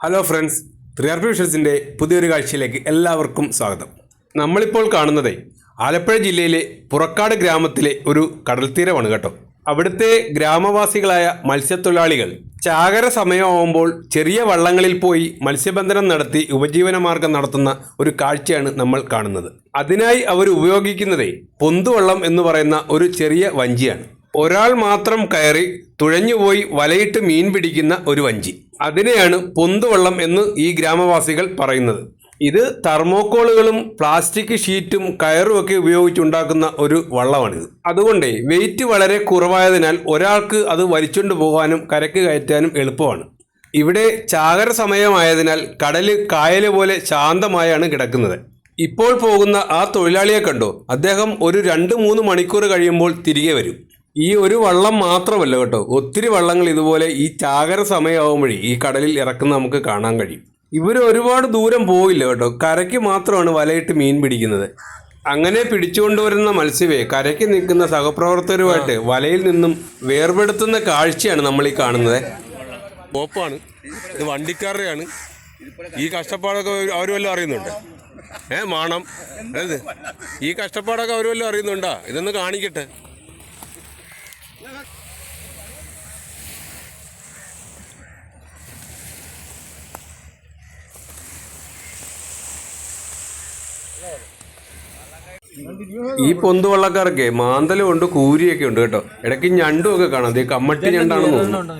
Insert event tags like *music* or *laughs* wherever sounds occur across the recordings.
Hello friends three R വിഷൻസിന്റെ പുതിയൊരു കാഴ്ചയിലേക്ക് എല്ലാവർക്കും സ്വാഗതം. നമ്മളിപ്പോൾ കാണുന്നത് ആലപ്പുഴ ജില്ലയിലെ പുറക്കാട് ഗ്രാമത്തിലെ ഒരു കടൽത്തീരമാണ് കേട്ടോ. അവിടുത്തെ ഗ്രാമവാസികളായ മത്സ്യത്തൊഴിലാളികൾ ചാകര സമയമാവുമ്പോൾ ചെറിയ വള്ളങ്ങളിൽ പോയി മത്സ്യബന്ധനം നടത്തി ഉപജീവനമാർഗം നടത്തുന്ന ഒരു കാഴ്ചയാണ് നമ്മൾ കാണുന്നത്. അതിനായി അവർ ഉപയോഗിക്കുന്നതേ പൊന്തുവള്ളം എന്ന് പറയുന്ന ഒരു ചെറിയ വഞ്ചിയാണ്. ഒരാൾ മാത്രം കയറി തുഴഞ്ഞുപോയി വലയിട്ട് മീൻ പിടിക്കുന്ന ഒരു വഞ്ചി. അതിനെയാണ് പൊന്തുവള്ളം എന്ന് ഈ ഗ്രാമവാസികൾ പറയുന്നത്. ഇത് തെർമോക്കോളുകളും പ്ലാസ്റ്റിക് ഷീറ്റും കയറും ഒക്കെ ഉപയോഗിച്ചുണ്ടാക്കുന്ന ഒരു വള്ളമാണിത്. അതുകൊണ്ട് വെയിറ്റ് വളരെ കുറവായതിനാൽ ഒരാൾക്ക് അത് വലിച്ചുകൊണ്ട് പോകാനും കരക്ക് കയറ്റാനും എളുപ്പമാണ്. ഇവിടെ ചാകര സമയമായതിനാൽ കടൽ കായൽ പോലെ ശാന്തമായാണ് കിടക്കുന്നത്. ഇപ്പോൾ പോകുന്ന ആ തൊഴിലാളിയെ കണ്ടോ? അദ്ദേഹം ഒരു രണ്ട് മൂന്ന് മണിക്കൂർ കഴിയുമ്പോൾ തിരികെ വരും. ഈ ഒരു വള്ളം മാത്രമല്ല കേട്ടോ. ഒത്തിരി വള്ളങ്ങൾ ഇതുപോലെ ഈ ചാകര സമയമാകുമ്പോഴേ ഈ കടലിൽ ഇറക്കുന്ന നമുക്ക് കാണാൻ കഴിയും. ഇവർ ഒരുപാട് ദൂരം പോയില്ല കേട്ടോ. കരയ്ക്ക് മാത്രമാണ് വലയിട്ട് മീൻ പിടിക്കുന്നത്. അങ്ങനെ പിടിച്ചുകൊണ്ടുവരുന്ന മത്സ്യവേ കരയ്ക്ക് നിൽക്കുന്ന സഹപ്രവർത്തകരുമായിട്ട് വലയിൽ നിന്നും വേർപെടുത്തുന്ന കാഴ്ചയാണ് നമ്മൾ ഈ കാണുന്നത്. പോപ്പാണ്. ഇത് വണ്ടിക്കാരുടെയാണ്. ഈ കഷ്ടപ്പാടൊക്കെ അവർ വല്ലതും അറിയുന്നുണ്ട്? ഏ മാണം. ഈ കഷ്ടപ്പാടൊക്കെ അവർ വല്ലതും അറിയുന്നുണ്ടോ? ഇതൊന്ന് കാണിക്കട്ടെ. ഈ പൊന്തുവള്ളക്കാർക്ക് മാന്തലും ഉണ്ട് കൂരിയൊക്കെ ഉണ്ട് കേട്ടോ. ഇടയ്ക്ക് ഞണ്ടും ഒക്കെ കാണാം. ദേ കമ്മട്ടി ഞണ്ടാണെന്ന് തോന്നുന്നു.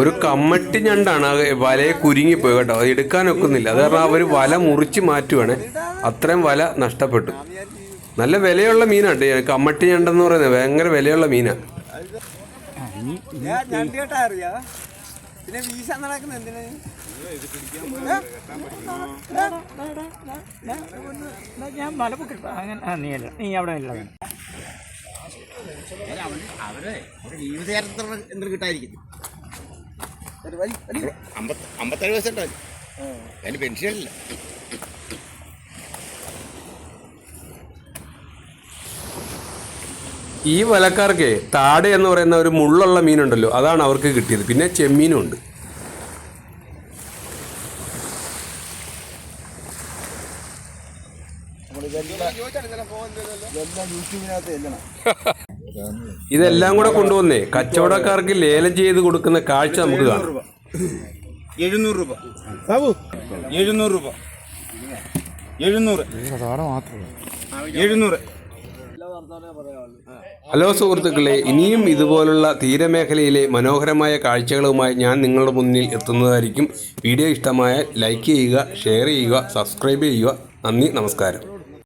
ഒരു കമ്മട്ടി ഞണ്ടാണ്. ആ വലയെ കുരുങ്ങിപ്പോയി കേട്ടോ. അത് എടുക്കാനൊക്കുന്നില്ല. അത് കാരണം അവർ വല മുറിച്ച് മാറ്റുവാണ്. അത്രയും വല നഷ്ടപ്പെട്ടു. നല്ല വിലയുള്ള മീനാണ് കമ്മട്ടി ഞണ്ടെന്ന് പറയുന്നത്. ഭയങ്കര വിലയുള്ള മീനാണ് ഞാൻ കേട്ടാ അറിയാ. പിന്നെ വീസ നടക്കുന്ന എന്തിനാ? ഞാൻ മലപ്പൊക്കെ അങ്ങനെ ആ നീ അല്ല. നീ അവിടെ ഇല്ല അവർ ഇവിടെ ജീവിതയാത്ര എന്തെങ്കിലും കിട്ടായിരിക്കും അമ്പത്തേഴ് വയസ്സുണ്ടോ അതിന് പെൻഷനില്ല ഈ വലക്കാർക്ക് താട എന്ന് പറയുന്ന ഒരു മുള്ളുള്ള മീനുണ്ടല്ലോ അതാണ് അവർക്ക് കിട്ടിയത്. പിന്നെ ചെമ്മീനും ഉണ്ട്. *laughs* ഇതെല്ലാം കൂടെ കൊണ്ടുവന്നേ. കച്ചവടക്കാർക്ക് ലേലം ചെയ്ത് കൊടുക്കുന്ന കാഴ്ച നമുക്ക് കാണാം. എഴുന്നൂറ് രൂപ. എഴുന്നൂറ് രൂപ. എഴുന്നൂറ് എഴുന്നൂറ്. ഹലോ സുഹൃത്തുക്കളെ ഇനിയും ഇതുപോലുള്ള തീരമേഖലയിലെ മനോഹരമായ കാഴ്ചകളുമായി ഞാൻ നിങ്ങളുടെ മുന്നിൽ എത്തുന്നതായിരിക്കും. വീഡിയോ ഇഷ്ടമായ ലൈക്ക് ചെയ്യുക ഷെയർ ചെയ്യുക സബ്സ്ക്രൈബ് ചെയ്യുക. നന്ദി നമസ്കാരം.